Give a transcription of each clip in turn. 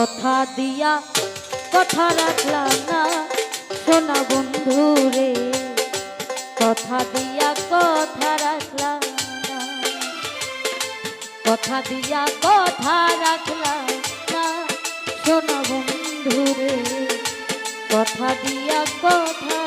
কথা দিয়া, কথা রাখলাম না। সোনা বন্ধু রে, কথা দিয়া, কথা রাখলাম কথা দিয়া, কথা রাখলাম না। সোনা বন্ধু রে, কথা দিয়া, কথা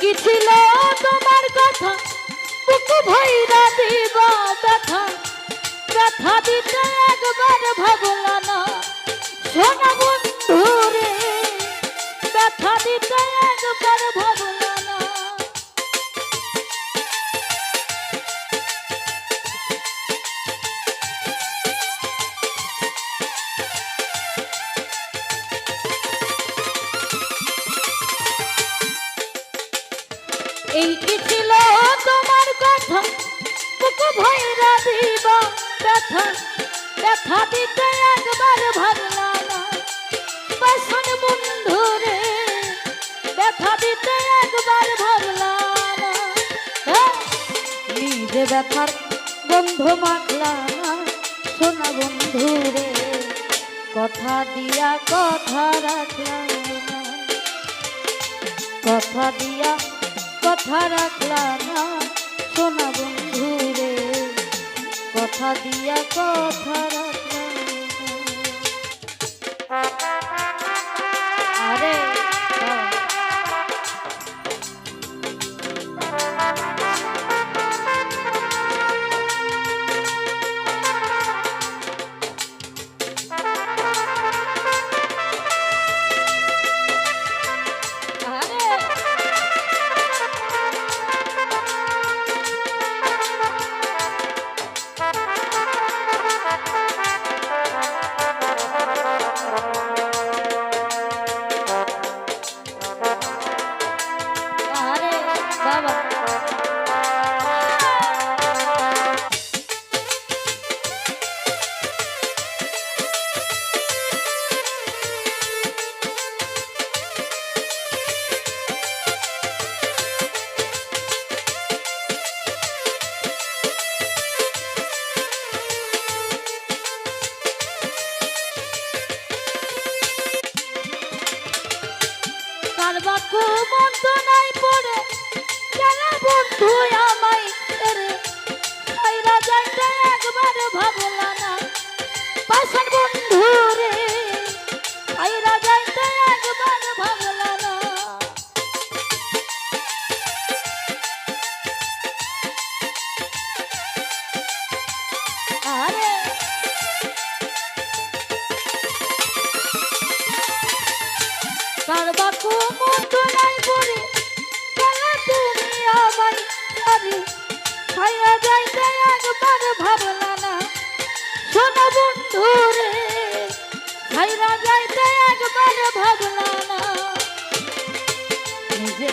কি ছিল তোমার কথা? বুকু ভৈরা দিব ব্যথা। ব্যথা দিতে একবার ভাবলা না। সোনা বন্ধু রে ব্যথা দিতে একবার ভাবলা হ্যাঁ, ব্যথার বন্ধু মাখলা না। সোনা বন্ধু রে কথা দিয়া কথা রাখলাম কথা দিয়া কথা রাখলাম সোনা বন্ধু কথা দিয়া কথা রাখলাম। আরে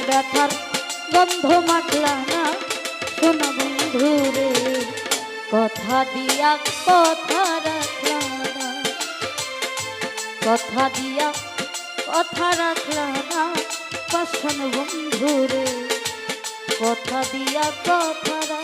ব্যথার গন্ধ মাখলা না। বন্ধু রে কথা দিয়া কথা রাখলা কথা দিয়া কথা রাখলা না পাশন বন্ধু রে কথা দিয়া কথা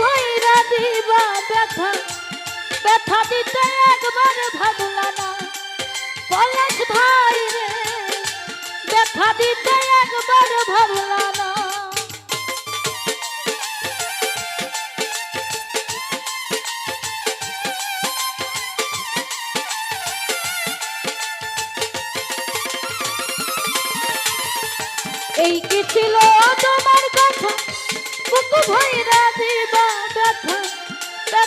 ভৈরা দিবা ব্যথা। ব্যথা দিতে একবার ভাবলা না। পলাশ ভাই রে ব্যথা দিতে একবার ভাবলা না।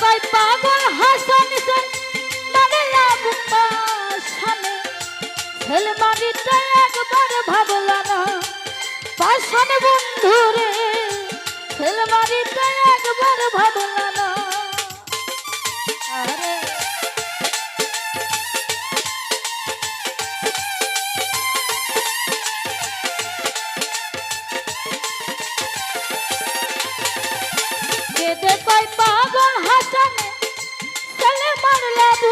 কেদে পাগল হাসান সেন মানে লাভ পাশানে ছেলে একবার ভাবলা না পাশান বন্ধু রে। ছেলে একবার ভাবলা না। আরে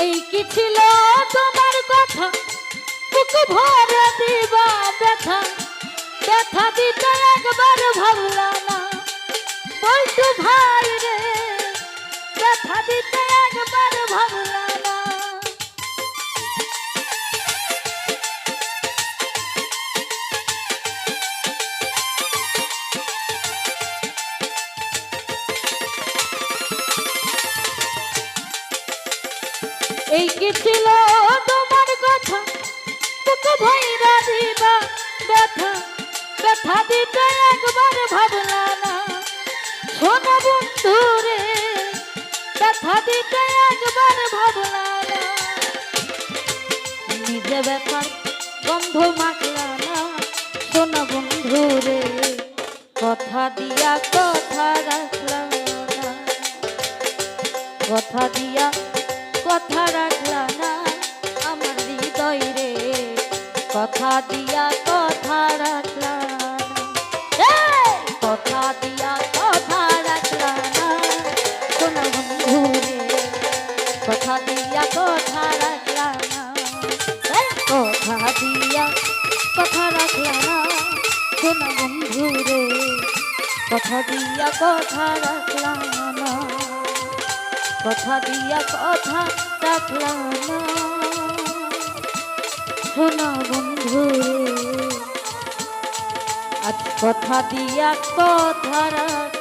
এই কি ছিল তোমার কথা? বুক ভরে দিবা ব্যথা। ব্যথা দিতে একবার ভাবলা না। বলতু, ভাই রে, ব্যথা দিতে একবার ভাবলা এই কি ছিল তোমার কথা? বুক ভৈরা দিবা ব্যথা। ব্যথা দিতে একবার ভাবলা না। সোনা বন্ধু রে ব্যথা দিতে একবার ভাবলা না। নিজে ব্যথার গন্ধ মাখলা না। সোনা বন্ধু রে কথা দিয়া কথা রাখলা না। কথা দিয়া কথা রাখলা না, আমার হৃদয় রে। কথা দিয়া কথা রাখলা! কথা দিয়া কথা রাখলা না শোনা বন্ধু রে। কথা দিয়া কথা রাখলা না! কথা দিয়া কথা রাখলা না বন্ধু রে। কথা দিয়া কথা রাখলা না। কথা দিয়া কথা রাখলা না। শোনা বন্ধু আজ কথা দিয়া কথা রাখলা